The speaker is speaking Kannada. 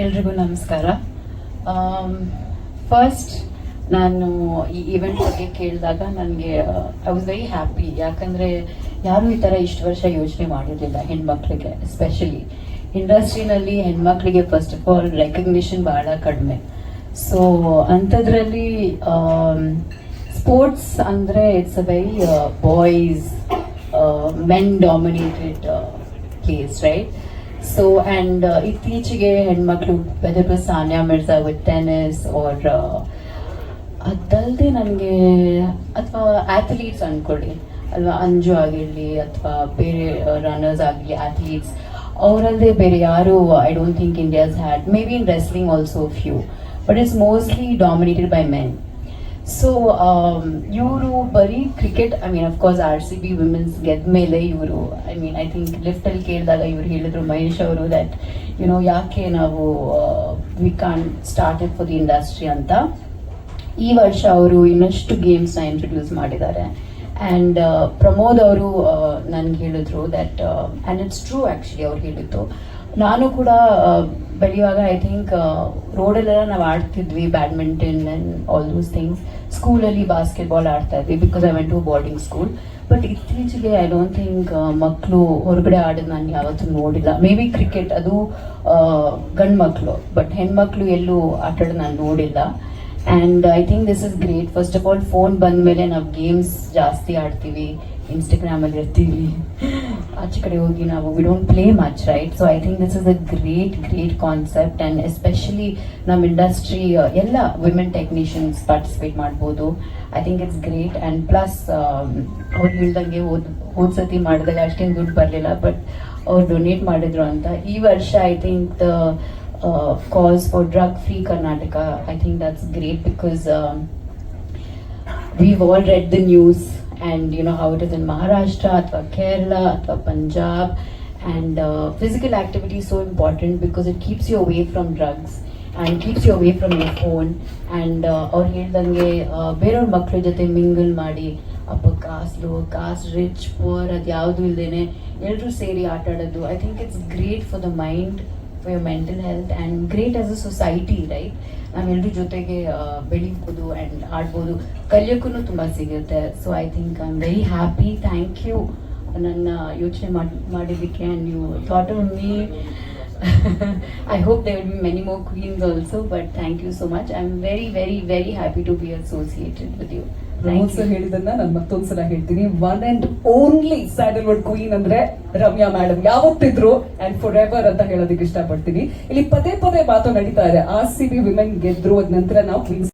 ಎಲ್ರಿಗೂ ನಮಸ್ಕಾರ. ಫಸ್ಟ್ ನಾನು ಈ ಇವೆಂಟ್ ಬಗ್ಗೆ ಕೇಳಿದಾಗ ನನಗೆ ಐ ವಾಸ್ ವೆರಿ ಹ್ಯಾಪಿ ಯಾಕಂದರೆ ಯಾರೂ ಈ ಥರ ಇಷ್ಟು ವರ್ಷ ಯೋಚನೆ ಮಾಡಿರಲಿಲ್ಲ ಹೆಣ್ಮಕ್ಳಿಗೆ ಎಸ್ಪೆಷಲಿ ಇಂಡಸ್ಟ್ರಿನಲ್ಲಿ ಹೆಣ್ಮಕ್ಳಿಗೆ ಫಸ್ಟ್ ಆಫ್ ಆಲ್ ರೆಕಗ್ನಿಷನ್ ಬಹಳ ಕಡಿಮೆ. ಸೊ ಅಂಥದ್ರಲ್ಲಿ ಸ್ಪೋರ್ಟ್ಸ್ ಅಂದರೆ it's a very boys men dominated place right so and ಇತ್ತೀಚೆಗೆ ಹೆಣ್ಮಕ್ಳು whether to Sania Mirza with tennis or ಅದಲ್ಲದೆ ನನಗೆ ಅಥವಾ ಆ್ಯಥಲೀಟ್ಸ್ ಅಂದ್ಕೊಳ್ಳಿ ಅಲ್ವಾ ಅಂಜು ಆಗಿರಲಿ ಅಥವಾ ಬೇರೆ ರನ್ನರ್ಸ್ ಆಗಲಿ ಆ್ಯಥಲೀಟ್ಸ್ ಅವರಲ್ಲದೆ ಬೇರೆ ಯಾರು I don't think India's had maybe in wrestling also few but it's mostly dominated by men so ಇವರು um, ಬರೀ cricket I mean of course R C B women's ಗೆದ್ದ ಮೇಲೆ ಇವರು ಐ ಮೀನ್ ಐ ಥಿಂಕ್ ಲಿಫ್ಟಲ್ಲಿ ಕೇಳಿದಾಗ ಇವರು ಹೇಳಿದ್ರು ಮಹೇಶ್ ಅವರು ದಟ್ ಯುನೋ ಯಾಕೆ ನಾವು we can start it for the industry ಅಂತ. ಈ ವರ್ಷ ಅವರು ಇನ್ನಷ್ಟು ಗೇಮ್ಸ್ನ ಇಂಟ್ರೊಡ್ಯೂಸ್ ಮಾಡಿದ್ದಾರೆ. ಆ್ಯಂಡ್ ಪ್ರಮೋದ್ ಅವರು ನನ್ಗೆ ಹೇಳಿದ್ರು that and it's true actually ಅವ್ರು ಹೇಳಿದ್ದು. ನಾನು ಕೂಡ ಆ, ಬೆಳೆಯುವಾಗ ಐ ಥಿಂಕ್ ರೋಡಲ್ಲೆಲ್ಲ ನಾವು ಆಡ್ತಿದ್ವಿ badminton and all those things ಸ್ಕೂಲಲ್ಲಿ ಬಾಸ್ಕೆಟ್ಬಾಲ್ ಆಡ್ತಾ ಇದ್ವಿ because I went to boarding school but ಇತ್ತೀಚೆಗೆ ಐ ಡೋಂಟ್ ಥಿಂಕ್ ಮಕ್ಕಳು ಹೊರಗಡೆ ಆಡೋದು ನಾನು ಯಾವತ್ತೂ ನೋಡಿಲ್ಲ. ಮೇ ಬಿ ಕ್ರಿಕೆಟ್ ಅದು ಗಂಡು ಮಕ್ಕಳು ಬಟ್ ಹೆಣ್ಮಕ್ಳು ಎಲ್ಲೂ ಆಟಾಡೋದು ನಾನು ನೋಡಿಲ್ಲ. And I think this is great first of all phone ಬಂದ ಮೇಲೆ ನಾವು ಗೇಮ್ಸ್ ಜಾಸ್ತಿ ಆಡ್ತೀವಿ ಇನ್ಸ್ಟಾಗ್ರಾಮಲ್ಲಿ ಇರ್ತೀವಿ. ಆಚೆ ಕಡೆ ಹೋಗಿ ನಾವು we don't play much right so I think this is a great great concept and especially ನಮ್ಮ ಇಂಡಸ್ಟ್ರಿ ಎಲ್ಲ ವಿಮೆನ್ ಟೆಕ್ನಿಷಿಯನ್ಸ್ ಪಾರ್ಟಿಸಿಪೇಟ್ ಮಾಡ್ಬೋದು. I think it's great and plus ಅವ್ರು ಹೇಳ್ದಂಗೆ ಹೋದ್ ಹೋದ ಸತಿ ಮಾಡಿದಾಗ ಅಷ್ಟೇನು ದುಡ್ಡು ಬರಲಿಲ್ಲ. ಬಟ್ ಅವ್ರು ಡೊನೇಟ್ ಮಾಡಿದ್ರು ಅಂತ. ಈ ವರ್ಷ I think the cause for drug free Karnataka I think that's great because we've all read the news and you know how it is in Maharashtra, ಅಥವಾ Kerala, ಅಥವಾ Punjab, and uh, physical activity is so important because it keeps you away from drugs and keeps you away from your phone and ಅವ್ರು ಹೇಳ್ದಂಗೆ ಬೇರೆಯವ್ರ ಮಕ್ಳ ಜೊತೆ ಮಿಂಗಲ್ ಮಾಡಿ upper caste low caste rich poor ಅದು ಯಾವುದು ಇಲ್ದೇನೆ ಎಲ್ಲರೂ ಸೇರಿ ಆಟ ಆಡೋದು I think it's great for the mind for your mental health and great as a society right ನಾವೆಲ್ಲರೂ ಜೊತೆಗೆ ಬೆಳಿಬೋದು ಆ್ಯಂಡ್ ಆಡ್ಬೋದು. ಕಲಿಯೋಕ್ಕೂ ತುಂಬ ಸಿಗುತ್ತೆ. So I think I am very happy thank you ನನ್ನ ಯೋಚನೆ ಮಾಡಿ, ಮಾಡಿದ್ದಕ್ಕೆ and you thought me I hope they will be many more queens also but thank you so much I am very very very happy to be associated with you sir ಹೇಳಿದನ್ನ ನಾನು ಮತ್ತೊಂದ್ಸಲ ಹೇಳ್ತೀನಿ. One and only Sandalwood queen ಅಂದ್ರೆ ರಮ್ಯಾ ಮೇಡಮ್ ಯಾವತ್ತಿದ್ರು ಅಂಡ್ ಫಾರ್ ಎವರ್ ಅಂತ ಹೇಳೋದಕ್ಕೆ ಇಷ್ಟಪಡ್ತೀನಿ. ಇಲ್ಲಿ ಪದೇ ಪದೇ ಮಾತು ನಡೀತಾ ಇದೆ. ಆರ್ ಸಿ ಬಿ ವಿಮೆನ್ ಗೆದ್ರು ಅದ ನಂತರ ನಾವು ಕ್ವೀನ್ಸ್